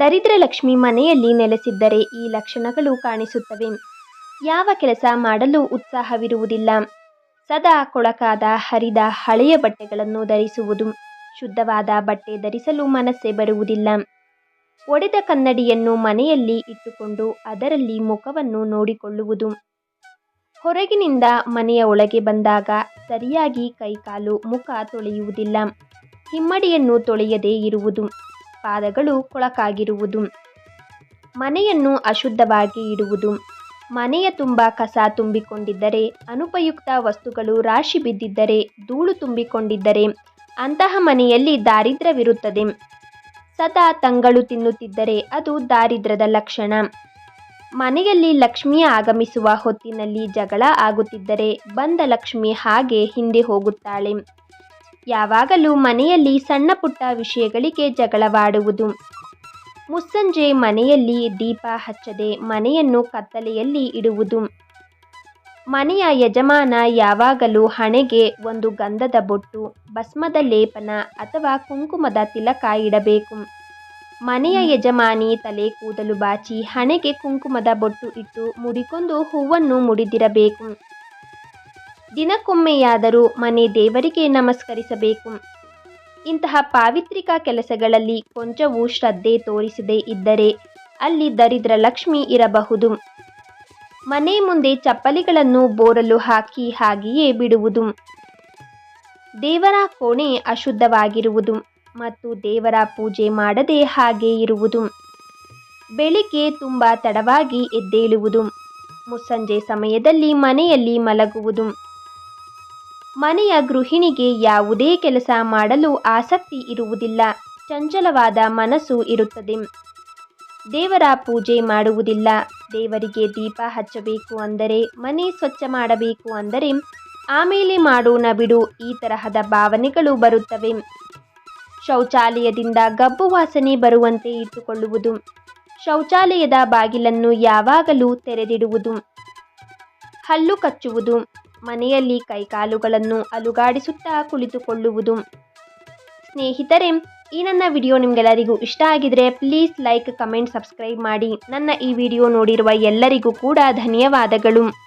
ದರಿದ್ರ ಲಕ್ಷ್ಮಿ ಮನೆಯಲ್ಲಿ ನೆಲೆಸಿದ್ದರೆ ಈ ಲಕ್ಷಣಗಳು ಕಾಣಿಸುತ್ತವೆ. ಯಾವ ಕೆಲಸ ಮಾಡಲು ಉತ್ಸಾಹವಿರುವುದಿಲ್ಲ. ಸದಾ ಕೊಳಕಾದ, ಹರಿದ ಹಳೆಯ ಬಟ್ಟೆಗಳನ್ನು ಧರಿಸುವುದು, ಶುದ್ಧವಾದ ಬಟ್ಟೆ ಧರಿಸಲು ಮನಸ್ಸೇ ಬರುವುದಿಲ್ಲ. ಒಡೆದ ಕನ್ನಡಿಯನ್ನು ಮನೆಯಲ್ಲಿ ಇಟ್ಟುಕೊಂಡು ಅದರಲ್ಲಿ ಮುಖವನ್ನು ನೋಡಿಕೊಳ್ಳುವುದು. ಹೊರಗಿನಿಂದ ಮನೆಯ ಒಳಗೆ ಬಂದಾಗ ಸರಿಯಾಗಿ ಕೈಕಾಲು ಮುಖ ತೊಳೆಯುವುದಿಲ್ಲ. ಹಿಮ್ಮಡಿಯನ್ನು ತೊಳೆಯದೇ ಇರುವುದು. ಪಾದಗಳು ಕೊಳಕಾಗಿರುವುದು. ಮನೆಯನ್ನು ಅಶುದ್ಧವಾಗಿ ಇಡುವುದು. ಮನೆಯ ತುಂಬ ಕಸ ತುಂಬಿಕೊಂಡಿದ್ದರೆ, ಅನುಪಯುಕ್ತ ವಸ್ತುಗಳು ರಾಶಿ ಬಿದ್ದಿದ್ದರೆ, ಧೂಳು ತುಂಬಿಕೊಂಡಿದ್ದರೆ, ಅಂತಹ ಮನೆಯಲ್ಲಿ ದಾರಿದ್ರ್ಯವಿರುತ್ತದೆ. ಸದಾ ತಂಗಳು ತಿನ್ನುತ್ತಿದ್ದರೆ ಅದು ದಾರಿದ್ರ್ಯದ ಲಕ್ಷಣ. ಮನೆಯಲ್ಲಿ ಲಕ್ಷ್ಮಿ ಆಗಮಿಸುವ ಹೊತ್ತಿನಲ್ಲಿ ಜಗಳ ಆಗುತ್ತಿದ್ದರೆ ಬಂದ ಲಕ್ಷ್ಮಿ ಹಾಗೆ ಹಿಂದೆ ಹೋಗುತ್ತಾಳೆ. ಯಾವಾಗಲೂ ಮನೆಯಲ್ಲಿ ಸಣ್ಣ ಪುಟ್ಟ ವಿಷಯಗಳಿಗೆ ಜಗಳವಾಡುವುದು. ಮುಸ್ಸಂಜೆ ಮನೆಯಲ್ಲಿ ದೀಪ ಹಚ್ಚದೆ ಮನೆಯನ್ನು ಕತ್ತಲೆಯಲ್ಲಿ ಇಡುವುದು. ಮನೆಯ ಯಜಮಾನ ಯಾವಾಗಲೂ ಹಣೆಗೆ ಒಂದು ಗಂಧದ ಬೊಟ್ಟು, ಭಸ್ಮದ ಲೇಪನ ಅಥವಾ ಕುಂಕುಮದ ತಿಲಕ ಇಡಬೇಕು. ಮನೆಯ ಯಜಮಾನಿ ತಲೆ ಕೂದಲು ಬಾಚಿ ಹಣೆಗೆ ಕುಂಕುಮದ ಬೊಟ್ಟು ಇಟ್ಟು ಮುಡಿಕೊಂಡು ಹೂವನ್ನು ಮುಡಿದಿರಬೇಕು. ದಿನಕ್ಕೊಮ್ಮೆಯಾದರೂ ಮನೆ ದೇವರಿಗೆ ನಮಸ್ಕರಿಸಬೇಕು. ಇಂತಹ ಪಾವಿತ್ರಿಕ ಕೆಲಸಗಳಲ್ಲಿ ಕೊಂಚವೂ ಶ್ರದ್ಧೆ ತೋರಿಸದೇ ಇದ್ದರೆ ಅಲ್ಲಿ ದರಿದ್ರ ಲಕ್ಷ್ಮಿ ಇರಬಹುದು. ಮನೆ ಮುಂದೆ ಚಪ್ಪಲಿಗಳನ್ನು ಬೋರಲು ಹಾಕಿ ಹಾಗೆಯೇ ಬಿಡುವುದು. ದೇವರ ಕೋಣೆ ಅಶುದ್ಧವಾಗಿರುವುದು ಮತ್ತು ದೇವರ ಪೂಜೆ ಮಾಡದೆ ಹಾಗೆ ಇರುವುದು. ಬೆಳಿಗ್ಗೆ ತುಂಬ ತಡವಾಗಿ ಎದ್ದೇಳುವುದು. ಮುಸ್ಸಂಜೆ ಸಮಯದಲ್ಲಿ ಮನೆಯಲ್ಲಿ ಮಲಗುವುದು. ಮನೆಯ ಗೃಹಿಣಿಗೆ ಯಾವುದೇ ಕೆಲಸ ಮಾಡಲು ಆಸಕ್ತಿ ಇರುವುದಿಲ್ಲ. ಚಂಚಲವಾದ ಮನಸ್ಸು ಇರುತ್ತದೆ. ದೇವರ ಪೂಜೆ ಮಾಡುವುದಿಲ್ಲ. ದೇವರಿಗೆ ದೀಪ ಹಚ್ಚಬೇಕು ಅಂದರೆ, ಮನೆ ಸ್ವಚ್ಛ ಮಾಡಬೇಕು ಅಂದರೆ, ಆಮೇಲೆ ಮಾಡೋಣ ಬಿಡು, ಈ ತರಹದ ಭಾವನೆಗಳು ಬರುತ್ತವೆ. ಶೌಚಾಲಯದಿಂದ ಗಬ್ಬು ವಾಸನೆ ಬರುವಂತೆ ಇಟ್ಟುಕೊಳ್ಳುವುದು. ಶೌಚಾಲಯದ ಬಾಗಿಲನ್ನು ಯಾವಾಗಲೂ ತೆರೆದಿಡುವುದು. ಹಲ್ಲು ಕಚ್ಚುವುದು. ಮನೆಯಲ್ಲಿ ಕೈಕಾಲುಗಳನ್ನು ಅಲುಗಾಡಿಸುತ್ತಾ ಕುಳಿತುಕೊಳ್ಳುವುದು. ಸ್ನೇಹಿತರೆ, ಈ ನನ್ನ ವಿಡಿಯೋ ನಿಮಗೆಲ್ಲರಿಗೂ ಇಷ್ಟ ಆಗಿದರೆ ಪ್ಲೀಸ್ ಲೈಕ್ ಕಮೆಂಟ್ ಸಬ್ಸ್ಕ್ರೈಬ್ ಮಾಡಿ. ನನ್ನ ಈ ವಿಡಿಯೋ ನೋಡಿರುವ ಎಲ್ಲರಿಗೂ ಕೂಡ ಧನ್ಯವಾದಗಳು.